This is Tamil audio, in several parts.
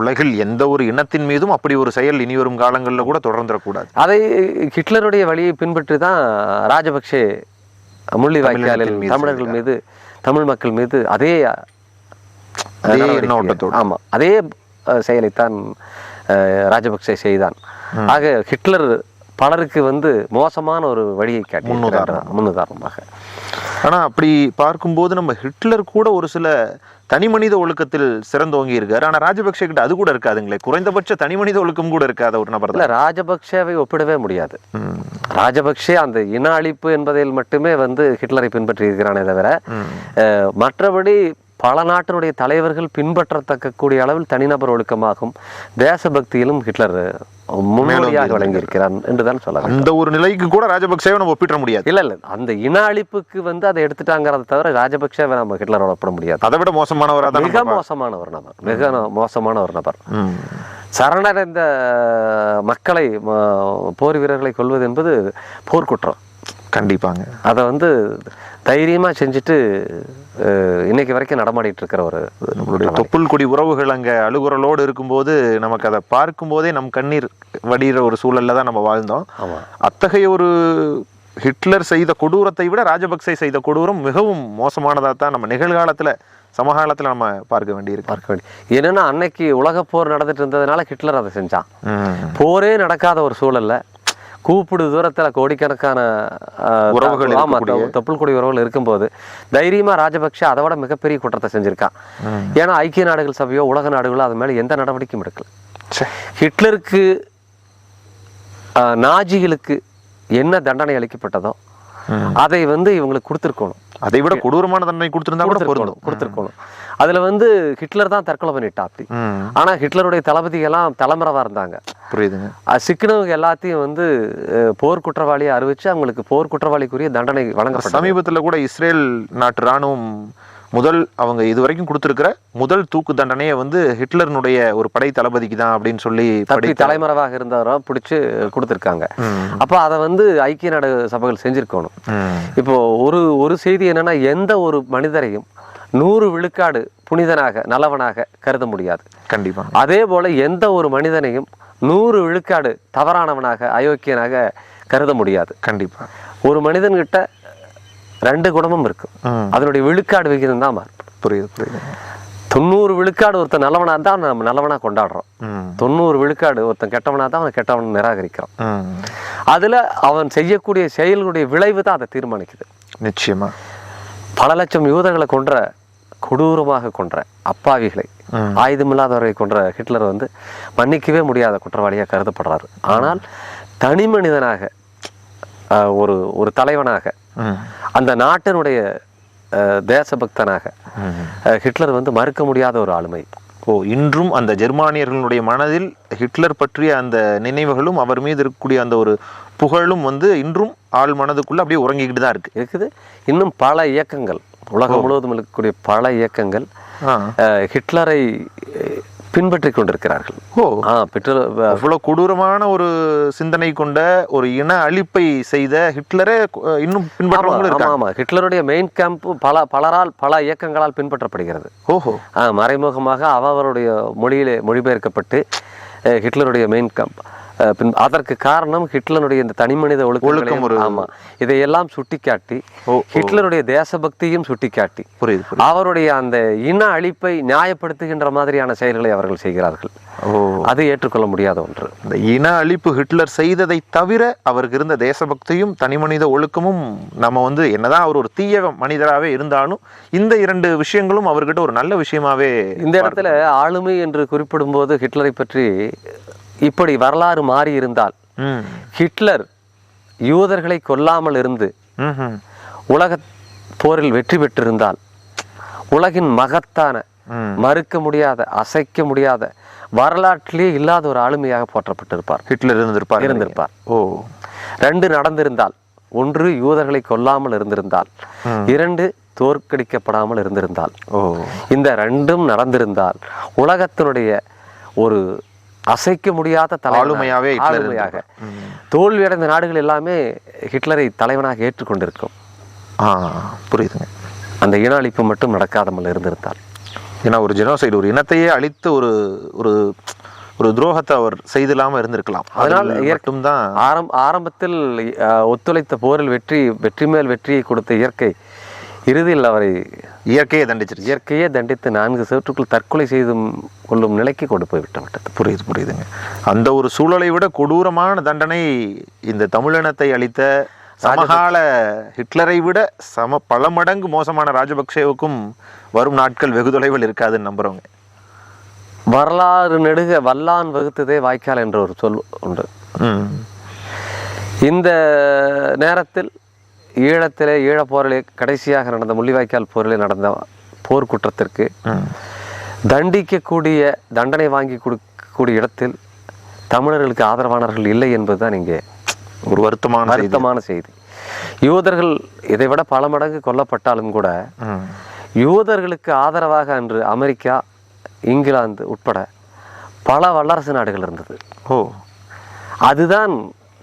உலகில் எந்த ஒரு இனத்தின் மீதும் அப்படி ஒரு செயல் இனி வரும் காலங்களில் கூட தொடர்ந்துடக்கூடாது அதை ஹிட்லருடைய வழியை பின்பற்றி தான் ராஜபக்சே முள்ளி வாய்க்காலில் தமிழர்கள் மீது தமிழ் மக்கள் மீது அதே அதே நடவடிக்கை. எண்ண ஓட்டத்தோடு. ஆமா அதே செயலைத்தான் ராஜபக்சே செய்தான் ஆக ஹிட்லர் பலருக்கு வந்து மோசமான ஒரு வழியை காட்டி முன்னுதாரணம். முன்னுதாரணமாக ஆனா அப்படி பார்க்கும்போது நம்ம ஹிட்லர் கூட ஒரு சில தனி மனித ஒழுக்கத்தில் சிறந்தோங்கி இருக்காரு. ஆனா ராஜபக்சே கிட்ட அது கூட இருக்காதுங்களே. குறைந்தபட்ச தனி மனித ஒழுக்கம் கூட இருக்காத ஒரு நபர் இல்ல தான் ராஜபக்சேவை ஒப்பிடவே முடியாது. ம், ராஜபக்சே அந்த இன அழிப்பு என்பதில் மட்டுமே வந்து ஹிட்லரை பின்பற்றி இருக்கிறானே தவிர மற்றபடி பல நாட்டினுடைய தலைவர்கள் பின்பற்றத்தக்க கூடிய அளவில் தனிநபர் ஒழுக்கமாகும். தேசபக்தியிலும் ஹிட்லர் முன்னோடியாக விளங்கியிருக்கிறார் என்றுதான் சொல்லலாம் அந்த ஒரு நிலைக்கு கூட ராஜபக்சேவை நம்ம ஒப்பிட முடியாது. இல்ல இல்ல. அந்த இன அழிப்புக்கு வந்து அதை எடுத்துட்டாங்கிறத தவிர ராஜபக்சேவை நம்ம ஹிட்லரோட ஒப்பிட முடியாது. அதை விட மோசமானவரா மிக மோசமான ஒரு நபர் மிக மோசமான ஒரு நபர். சரணடைந்த மக்களை போர் வீரர்களை கொல்வது என்பது போர்க்குற்றம். கண்டிப்பாங்க. அதை வந்து தைரியமா செஞ்சுட்டு இன்னைக்கு வரைக்கும் நடமாடிட்டு இருக்கிற ஒரு நம்மளுடைய தொப்புள் கொடி உறவுகள் அங்க அழுகுறலோடு இருக்கும்போது நமக்கு அதை பார்க்கும்போதே நம் கண்ணீர் வடிகிற ஒரு சூழல்ல தான் நம்ம வாழ்ந்தோம். அத்தகைய ஒரு ஹிட்லர் செய்த கொடூரத்தை விட ராஜபக்சே செய்த கொடூரம் மிகவும் மோசமானதா தான் நம்ம நிகழ்காலத்துல சமகாலத்துல நம்ம பார்க்க வேண்டியிருக்கு. பார்க்க வேண்டிய என்னன்னா அன்னைக்கு போர் நடந்துட்டு இருந்ததுனால ஹிட்லர் அதை செஞ்சான். போரே நடக்காத ஒரு சூழல்ல கூப்பிடு தூரத்துல கோடிக்கணக்கான உறவுகள் ஆமா இருக்கக்கூடிய- தொப்புள் கொடி உறவுகள் இருக்கும்போது தைரியமா ராஜபக்ஷ அதை விட மிகப்பெரிய குற்றத்தை செஞ்சிருக்கான் ஏன்னா ஐக்கிய நாடுகள் சபையோ உலக நாடுகளோ அது மேல எந்த நடவடிக்கையும் எடுக்கல. ஹிட்லருக்கு நாஜிகளுக்கு என்ன தண்டனை அளிக்கப்பட்டதோ. அதை வந்து இவங்களுக்கு கொடுத்துருக்கணும். அதை விட கொடூரமான தண்டனை கொடுத்திருந்தா கூட பொருந்தும் கொடுத்துருக்கணும். அதுல வந்து ஹிட்லர் தான் தற்கொலை பண்ணிட்டா அப்படி ம். ஆனா ஹிட்லருடைய தளபதிகள்லாம் தலைமறைவா இருந்தாங்க. புரியுதுங்க. சிக்கினவங்க எல்லாத்தையும் வந்து போர் குற்றவாளியை அறிவிச்சு அவங்களுக்கு போர் குற்றவாளிக்குரிய தண்டனை வழங்கப்பட்டது. சமீபத்துல கூட இஸ்ரேல் நாட்டு ராணுவம் முதல் அவங்க இதுவரைக்கும் கொடுத்திருக்கிற முதல் தூக்கு தண்டனையை வந்து ஹிட்லர்னுடைய ஒரு படை தளபதிக்கு தான் அப்படின்னு சொல்லி படித்த தலைமறைவாக இருந்தவரை பிடிச்சு கொடுத்துருக்காங்க. அப்போ அதை வந்து ஐக்கிய நாடு சபைகள் செஞ்சிருக்கணும். இப்போ ஒரு ஒரு செய்தி என்னன்னா எந்த ஒரு மனிதரையும் நூறு விழுக்காடு புனிதனாக நல்லவனாக கருத முடியாது. கண்டிப்பா. அதே போல எந்த ஒரு மனிதனையும் நூறு விழுக்காடு தவறானவனாக அயோக்கியனாக கருத முடியாது. கண்டிப்பா. ஒரு மனிதன்கிட்ட ரெண்டு குணமும் இருக்கும். அதனுடைய விழுக்காடு விகிதம் தான் மாறும் புரியுது புரியுது தொண்ணூறு விழுக்காடு ஒருத்தன் நல்லவனா தான் நம்ம நல்லவனா கொண்டாடுறோம். தொண்ணூறு விழுக்காடு ஒருத்தன் கெட்டவனா தான் அவன் கெட்டவன் நிராகரிக்கிறோம் ம். அதுல அவன் செய்யக்கூடிய செயல்களுடைய விளைவு தான் அதை தீர்மானிக்குது நிச்சயமா பல லட்சம் யூதர்களை கொன்ற கொடூரமாக கொன்ற அப்பாவிகளை ம். ஆயுதமில்லாதவரை கொன்ற ஹிட்லர் வந்து மன்னிக்கவே முடியாத குற்றவாளியாக கருதப்படுறாரு ஆனால் தனி மனிதனாக ஒரு ஒரு தலைவனாக. அந்த நாட்டினுடைய தேசபக்தனாக ஹிட்லர் வந்து மறுக்க முடியாத ஒரு ஆளுமை. ஓ இன்றும் அந்த ஜெர்மானியர்களுடைய மனதில் ஹிட்லர் பற்றிய அந்த நினைவுகளும் அவர் மீது இருக்கக்கூடிய அந்த ஒரு புகழும் வந்து இன்றும் ஆள் மனதுக்குள்ள அப்படியே உறங்கிக்கிட்டு தான் இருக்கு. இருக்குது. இன்னும் பல இயக்கங்கள் உலகம் முழுவதும் இருக்கக்கூடிய பல இயக்கங்கள் ஹிட்லரை அஹ், பின்பற்றிக் கொண்டிருக்கிறார்கள். ஓ. ஆ பெட்ரோல் அவ்வளவு கொடூரமான ஒரு சிந்தனை கொண்ட ஒரு இன அழிப்பை செய்த ஹிட்லரே இன்னும் பின்பற்றவங்களும் ஆமா இருக்காங்க. ஆமா ஹிட்லருடைய மெயின் கேம்ப் பல பலரால் பல இயக்கங்களால் பின்பற்றப்படுகிறது. ஓஹோ. ஆ, மறைமுகமாக அவருடைய மொழியிலே மொழிபெயர்க்கப்பட்டு ஹிட்லருடைய மெயின் கேம்ப் பின் அதற்கு காரணம் ஹிட்லருடைய இந்த தனிமனித ஒழுக்கம் ஒழுக்கம் ஒரு- ஆமா இதையெல்லாம் சுட்டிக்காட்டி. ஹிட்லருடைய தேசபக்தியும் சுட்டிக்காட்டி புரியுது அவருடைய அந்த இன அழிப்பை நியாயப்படுத்துகின்ற மாதிரியான செயல்களை அவர்கள் செய்கிறார்கள். அது ஏற்றுக்கொள்ள முடியாத ஒன்று. இந்த இன அழிப்பு ஹிட்லர் செய்ததை தவிர அவருக்கு இருந்த தேசபக்தியும் தனிமனித ஒழுக்கமும் நம்ம வந்து என்னதான் அவர் ஒரு தீய மனிதராகவே இருந்தாலும் இந்த இரண்டு விஷயங்களும் அவர்கிட்ட ஒரு நல்ல விஷயமாவே இந்த இடத்துல ஆளுமை என்று குறிப்பிடும்போது ஹிட்லரை பற்றி இப்படி வரலாறு மாறி இருந்தால் ஹிட்லர் யூதர்களை கொல்லாமல் இருந்து. உலக போரில் வெற்றி பெற்றிருந்தால் உலகின் மகத்தான. மறுக்க முடியாத அசைக்க முடியாத வரலாற்றிலே இல்லாத ஒரு ஆளுமையாக போற்றப்பட்டிருப்பார். ஹிட்லர் இருந்திருப்பார். இருந்திருப்பார். ஓ. ரெண்டு நடந்திருந்தால் ஒன்று யூதர்களை கொல்லாமல் இருந்திருந்தால் இரண்டு தோற்கடிக்கப்படாமல் இருந்திருந்தால். ஓ. இந்த ரெண்டும் நடந்திருந்தால் உலகத்தினுடைய ஒரு அசைக்க முடியாத ஹிட்லர் ஆளுமையாக. தோல்வியடைந்த நாடுகள் எல்லாமே ஹிட்லரை தலைவனாக ஏற்றுக்கொண்டிருக்கும். ஆ புரியுதுங்க. அந்த இன அழிப்பு மட்டும் நடக்காதமல் இருந்திருந்தால். ஏன்னா ஒரு ஜெனோசைடு ஒரு இனத்தையே அழித்து ஒரு ஒரு ஒரு துரோகத்தை அவர் செய்தில்லாம இருந்திருக்கலாம். அதனால் அதனால் இயற்கை- மட்டும்தான். ஆரம் ஆரம்பத்தில் ஒத்துழைத்த போரில் வெற்றி வெற்றி மேல் வெற்றியை கொடுத்த இயற்கை இறுதியில் அவரை இயற்கையை தண்டிச்சிருச்சு. இயற்கையே தண்டித்து நான்கு சேற்றுக்குள் தற்கொலை செய்து கொள்ளும் நிலைக்கு கொண்டு போய் விட்டு விட்டது புரியுது புரியுதுங்க. அந்த ஒரு சூழலை விட கொடூரமான தண்டனை இந்த தமிழினத்தை அளித்த சமகால ஹிட்லரை விட சம பல மடங்கு மோசமான ராஜபக்சேவுக்கும் வரும் நாட்கள் வெகு தொலைவில் இருக்காதுன்னு நம்புறவங்க. வரலாறு நெடுக வல்லான் வகுத்ததே வாய்க்கால் என்ற ஒரு சொல் உண்டு. இந்த நேரத்தில் ஈழத்திலே ஈழப் போரிலே கடைசியாக நடந்த முள்ளிவாய்க்கால் போரிலே நடந்த போர் குற்றத்திற்கு ம் தண்டிக்கக்கூடிய தண்டனை வாங்கி கொடுக்கக்கூடிய இடத்தில் தமிழர்களுக்கு ஆதரவானவர்கள் இல்லை என்பதுதான் இங்கே ஒரு வருத்தமான செய்தி. வருத்தமான செய்தி. யூதர்கள் இதைவிட பல மடங்கு கொல்லப்பட்டாலும் கூட யூதர்களுக்கு ஆதரவாக அன்று அமெரிக்கா இங்கிலாந்து உட்பட பல வல்லரசு நாடுகள் இருந்தது. ஓ. அதுதான்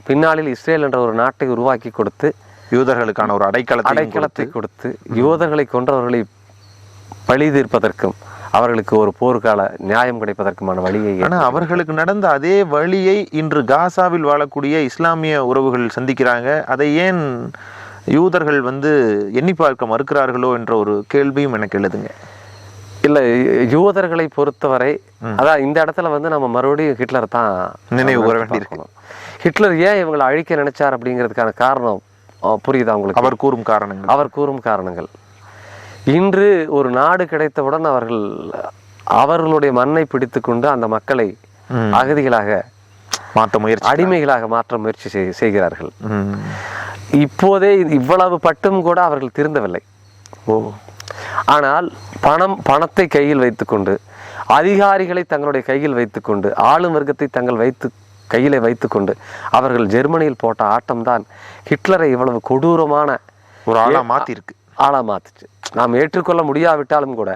பின்னாளில் இஸ்ரேல் என்ற ஒரு நாட்டை உருவாக்கி கொடுத்து யூதர்களுக்கான ஒரு அடைக்கலத்தை அடைக்கலத்தை கொடுத்து யூதர்களை கொன்றவர்களை பழி தீர்ப்பதற்கும் அவர்களுக்கு ஒரு போர்க்கால நியாயம் கிடைப்பதற்குமான வழியை ஆனா அவர்களுக்கு நடந்த அதே வழியை இன்று காசாவில் வாழக்கூடிய இஸ்லாமிய உறவுகள் சந்திக்கிறாங்க அதை ஏன் யூதர்கள் வந்து எண்ணி பார்க்க மறுக்கிறார்களோ என்ற ஒரு கேள்வியும் எனக்கு எழுதுங்க இல்லை யூதர்களை பொறுத்தவரை அதான் இந்த இடத்துல வந்து நம்ம மறுபடியும் ஹிட்லர் தான் நினைவு கூற நினைச்சு வேண்டியிருக்கு. பார்க்கணும். ஹிட்லர் ஏன் இவங்களை அழிக்க நினைச்சார் அப்படிங்கிறதுக்கான காரணம் புரியுதா உங்களுக்கு? அவர் கூறும் காரணங்கள். அவர் கூறும் காரணங்கள். இன்று ஒரு நாடு கிடைத்தவுடன் அவர்கள் அவர்களுடைய மண்ணை பிடித்துக்கொண்டு அந்த மக்களை. அகதிகளாக மாற்ற முயற்சி அடிமைகளாக மாற்ற முயற்சி செய்- செய்கிறார்கள். இப்போதே இவ்வளவு பட்டும் கூட அவர்கள் திருந்தவில்லை. ஓ. ஆனால் பணம் பணத்தை கையில் வைத்துக்கொண்டு அதிகாரிகளை தங்களுடைய கையில் வைத்துக்கொண்டு ஆளும் வர்க்கத்தை தங்கள் வைத்து கையிலே வைத்துக்கொண்டு அவர்கள் ஜெர்மனியில் போட்ட ஆட்டம்தான் ஹிட்லரை இவ்வளவு கொடூரமான ஒரு ஆளா மாத்தி இருக்கு ஆளா மாத்துச்சு. நாம் ஏற்றுக்கொள்ள முடியாவிட்டாலும் கூட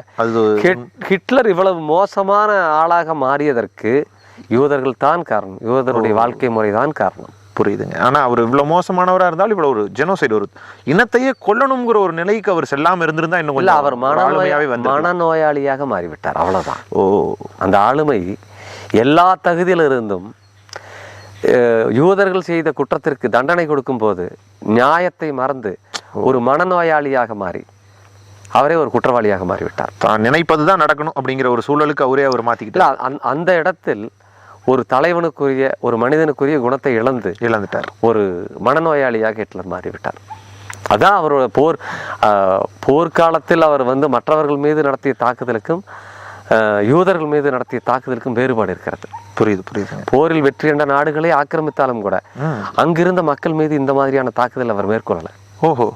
ஹிட்லர் இவ்வளவு மோசமான ஆளாக மாறியதற்கு யூதர்கள் தான் காரணம். யூதருடைய வாழ்க்கை முறை தான் காரணம். புரியுதுங்க. ஆனா அவர் இவ்வளவு மோசமானவரா இருந்தாலும் இவ்வளவு ஒரு ஜெனோசைடு ஒரு இனத்தையே கொல்லணுங்கிற ஒரு நிலைக்கு அவர் செல்லாம இருந்திருந்தா இன்னும் இல்ல அவர் ஒரு மனநோயா ஆளுமையாவே வந்து மனநோயாளியாக மாறிவிட்டார். அவ்வளவுதான். ஓ. அந்த ஆளுமை எல்லா தகுதியிலிருந்தும் யூதர்கள் செய்த குற்றத்திற்கு தண்டனை கொடுக்கும்போது நியாயத்தை மறந்து ஒரு மனநோயாளியாக மாறி அவரே ஒரு குற்றவாளியாக மாறிவிட்டார். தான் நினைப்பதுதான் நடக்கணும் அப்படிங்கிற ஒரு சூழலுக்கு அவரே அவர் மாத்திக்கிட்டு இல்ல அந்த- இடத்தில் ஒரு தலைவனுக்குரிய ஒரு மனிதனுக்குரிய குணத்தை இழந்து இழந்துட்டார். ஒரு மனநோயாளியாக ஹிட்லர் மாறிவிட்டார். அதான் அவரோட போர் போர்க்காலத்தில் அவர் வந்து மற்றவர்கள் மீது நடத்திய தாக்குதலுக்கும் யூதர்கள் மீது நடத்திய தாக்குதலுக்கும் வேறுபாடு இருக்கிறது. புரியுது புரியுதுங்க போரில் வெற்றி கண்ட நாடுகளை ஆக்கிரமித்தாலும் கூட. அங்கிருந்த மக்கள் மீது இந்த மாதிரியான தாக்குதல் அவர் மேற்கொள்ளல. ஓஹோ.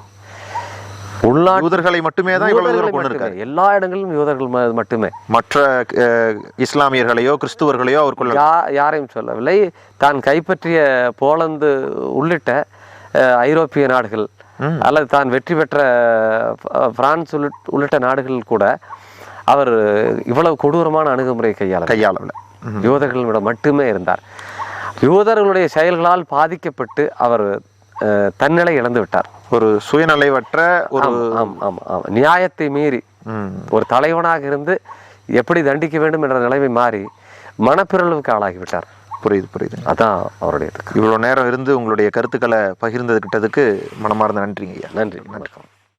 யூதர்களை மட்டுமே தான் இவ்வளவு எல்லா இடங்களிலும் யூதர்கள் மட்டுமே. மற்ற இஸ்லாமியர்களையோ கிறிஸ்துவர்களையோ அவர் யாரையும் சொல்லவில்லை. தான் கைப்பற்றிய போலந்து உள்ளிட்ட ஐரோப்பிய நாடுகள். அல்லது தான் வெற்றி பெற்ற பிரான்ஸ் உள்ளிட்- உள்ளிட்ட நாடுகள் கூட அவர் இவ்வளவு கொடூரமான அணுகுமுறை கையாள கையாளவில் யூதர்களிடம் மட்டுமே இருந்தார். யூதர்களுடைய செயல்களால் பாதிக்கப்பட்டு அவர் தன்னிலை இழந்து விட்டார். ஒரு சுயநலைவற்ற ஒரு ஆம், ஆம் ஆம் நியாயத்தை மீறி ஒரு தலைவனாக இருந்து எப்படி தண்டிக்க வேண்டும் என்ற நிலைமை மாறி மனப்பிறழ்வுக்கு ஆளாகிவிட்டார். புரியுது புரியுது. அதான் அவருடைய இவ்வளோ நேரம் இருந்து உங்களுடைய கருத்துக்களை பகிர்ந்துக்கிட்டதுக்கு மனமார்ந்த நன்றிங்க ஐயா. நன்றி வணக்கம்.